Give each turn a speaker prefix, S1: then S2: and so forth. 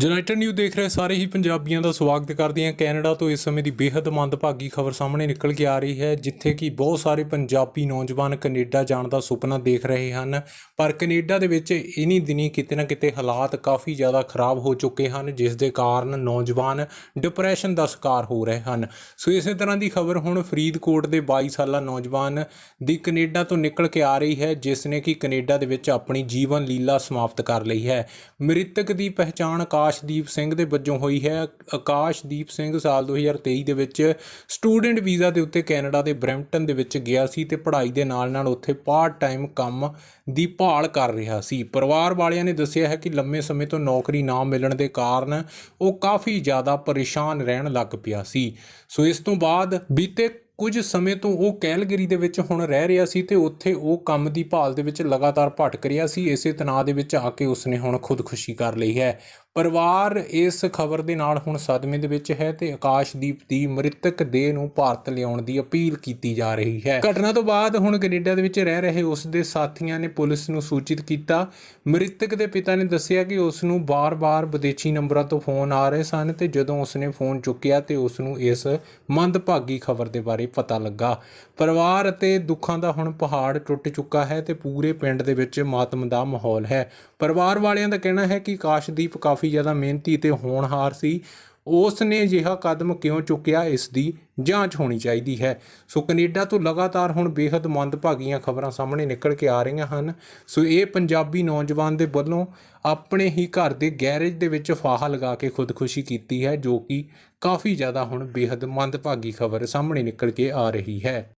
S1: United new ਦੇਖ ਰਹੇ ਸਾਰੇ ਹੀ ਪੰਜਾਬੀਆਂ ਦਾ ਸਵਾਗਤ ਕਰਦੇ ਹਾਂ। ਕੈਨੇਡਾ ਤੋਂ ਇਸ ਸਮੇਂ ਦੀ ਬੇहद ਮੰਦਭਾਗੀ ਖਬਰ ਸਾਹਮਣੇ ਨਿਕਲ ਕੇ ਆ ਰਹੀ ਹੈ, ਜਿੱਥੇ ਕਿ ਬਹੁਤ ਸਾਰੇ ਪੰਜਾਬੀ ਨੌਜਵਾਨ ਕੈਨੇਡਾ ਜਾਣ ਦਾ ਸੁਪਨਾ ਦੇਖ ਰਹੇ ਹਨ। ਪਰ ਕੈਨੇਡਾ ਦੇ ਵਿੱਚ ਇਨੀ ਦਿਨੀ ਕਿਤੇ ਨਾ ਕਿਤੇ ਹਾਲਾਤ ਕਾਫੀ ਜ਼ਿਆਦਾ ਖਰਾਬ ਹੋ ਚੁੱਕੇ ਹਨ, ਜਿਸ ਦੇ ਕਾਰਨ ਨੌਜਵਾਨ ਡਿਪਰੈਸ਼ਨ ਦਾ ਸ਼ਿਕਾਰ ਹੋ ਰਹੇ ਹਨ। ਸੋ ਇਸੇ ਤਰ੍ਹਾਂ ਦੀ ਖਬਰ ਹੁਣ ਫਰੀਦਕੋਟ ਦੇ 22 ਸਾਲਾ ਨੌਜਵਾਨ ਦੀ ਕੈਨੇਡਾ ਤੋਂ ਨਿਕਲ ਕੇ ਆ ਰਹੀ ਹੈ, ਜਿਸ ਨੇ ਕਿ ਕੈਨੇਡਾ ਦੇ ਵਿੱਚ ਆਪਣੀ ਜੀਵਨ ਲੀਲਾ ਸਮਾਪਤ ਕਰ ਲਈ ਹੈ। ਮ੍ਰਿਤਕ ਦੀ ਪਹਿਚਾਣ ਆਕਾਸ਼ਦੀਪ ਸਿੰਘ ਦੇ ਵਜੋਂ ਹੋਈ ਹੈ। ਆਕਾਸ਼ਦੀਪ ਸਿੰਘ ਸਾਲ 2023 ਦੇ ਵਿੱਚ ਸਟੂਡੈਂਟ ਵੀਜ਼ਾ ਦੇ ਉੱਤੇ ਕੈਨੇਡਾ ਦੇ ਬਰੈਂਪਟਨ ਦੇ ਵਿੱਚ ਗਿਆ ਸੀ ਤੇ ਪੜ੍ਹਾਈ ਦੇ ਨਾਲ ਨਾਲ ਉੱਥੇ ਪਾਰਟ ਟਾਈਮ ਕੰਮ ਦੀ ਭਾਲ ਕਰ ਰਿਹਾ ਸੀ। ਪਰਿਵਾਰ ਵਾਲਿਆਂ ਨੇ ਦੱਸਿਆ ਹੈ ਕਿ ਲੰਮੇ ਸਮੇਂ ਤੋਂ ਨੌਕਰੀ ਨਾ ਮਿਲਣ ਦੇ ਕਾਰਨ ਉਹ ਕਾਫੀ ਜ਼ਿਆਦਾ ਪਰੇਸ਼ਾਨ ਰਹਿਣ ਲੱਗ ਪਿਆ ਸੀ। ਸੋ ਇਸ ਤੋਂ ਬਾਅਦ ਬੀਤੇ ਕੁਝ ਸਮੇਂ ਤੋਂ ਉਹ ਕੈਲਗਰੀ ਦੇ ਵਿੱਚ ਹੁਣ ਰਹਿ ਰਿਹਾ ਸੀ ਤੇ ਉੱਥੇ ਉਹ ਕੰਮ ਦੀ ਭਾਲ ਦੇ ਵਿੱਚ ਲਗਾਤਾਰ ਭਟਕ ਰਿਹਾ ਸੀ। ਇਸੇ ਤਣਾਅ ਦੇ ਵਿੱਚ ਆ ਕੇ ਉਸਨੇ ਹੁਣ ਖੁਦਕੁਸ਼ੀ ਕਰ ਲਈ ਹੈ। ਪਰਿਵਾਰ ਇਸ ਖਬਰ ਦੇ ਨਾਲ ਹੁਣ ਸਦਮੇ ਦੇ ਵਿੱਚ ਹੈ ਤੇ ਆਕਾਸ਼ਦੀਪ ਦੀ ਮ੍ਰਿਤਕ ਦੇਹ ਨੂੰ ਭਾਰਤ ਲਿਆਉਣ ਦੀ ਅਪੀਲ ਕੀਤੀ ਜਾ ਰਹੀ ਹੈ। ਘਟਨਾ ਤੋਂ ਬਾਅਦ ਹੁਣ ਕੈਨੇਡਾ ਦੇ ਵਿੱਚ ਰਹਿ ਰਹੇ ਉਸ ਦੇ ਸਾਥੀਆਂ ਨੇ ਪੁਲਿਸ ਨੂੰ ਸੂਚਿਤ ਕੀਤਾ। ਮ੍ਰਿਤਕ ਦੇ ਪਿਤਾ ਨੇ ਦੱਸਿਆ ਕਿ ਉਸ ਨੂੰ ਬਾਰ-ਬਾਰ ਵਿਦੇਸ਼ੀ ਨੰਬਰਾਂ ਤੋਂ ਫੋਨ ਆ ਰਹੇ ਸਨ ਤੇ ਜਦੋਂ ਉਸਨੇ ਫੋਨ ਚੁੱਕਿਆ ਤੇ ਉਸ ਨੂੰ ਇਸ ਮੰਦਭਾਗੀ ਖਬਰ ਦੇ ਬਾਰੇ ਪਤਾ ਲੱਗਾ। ਪਰਿਵਾਰ ਅਤੇ ਦੁੱਖਾਂ ਦਾ ਹੁਣ ਪਹਾੜ ਟੁੱਟ ਚੁੱਕਾ ਹੈ ਤੇ ਪੂਰੇ ਪਿੰਡ ਦੇ ਵਿੱਚ ਮਾਤਮ ਦਾ ਮਾਹੌਲ ਹੈ। ਪਰਿਵਾਰ ਵਾਲਿਆਂ ਦਾ ਕਹਿਣਾ ਹੈ ਕਿ ਆਕਾਸ਼ਦੀਪ ਕਾਫੀ ਕਾਫੀ ਜ਼ਿਆਦਾ ਮਿਹਨਤੀ ਤੇ ਹੋਣਹਾਰ ਸੀ। ਉਸ ਨੇ ਅਜਿਹਾ ਕਦਮ ਕਿਉਂ ਚੁੱਕਿਆ, ਇਸ ਦੀ ਜਾਂਚ ਹੋਣੀ ਚਾਹੀਦੀ ਹੈ। ਸੋ ਕੈਨੇਡਾ ਤੋਂ ਲਗਾਤਾਰ ਹੁਣ ਬੇहद ਮੰਦਭਾਗੀਆਂ ਖਬਰਾਂ ਸਾਹਮਣੇ ਨਿਕਲ ਕੇ ਆ ਰਹੀਆਂ ਹਨ। ਸੋ ਇਹ ਪੰਜਾਬੀ ਨੌਜਵਾਨ ਦੇ ਵੱਲੋਂ ਆਪਣੇ ਹੀ ਘਰ ਦੇ ਗੈਰੇਜ ਦੇ ਵਿੱਚ ਫਾਹਾ ਲਗਾ ਕੇ ਖੁਦਕੁਸ਼ੀ ਕੀਤੀ ਹੈ, ਜੋ ਕਿ ਕਾਫੀ ਜ਼ਿਆਦਾ ਹੁਣ ਬੇहद ਮੰਦਭਾਗੀ ਖਬਰ ਸਾਹਮਣੇ ਨਿਕਲ ਕੇ ਆ ਰਹੀ ਹੈ।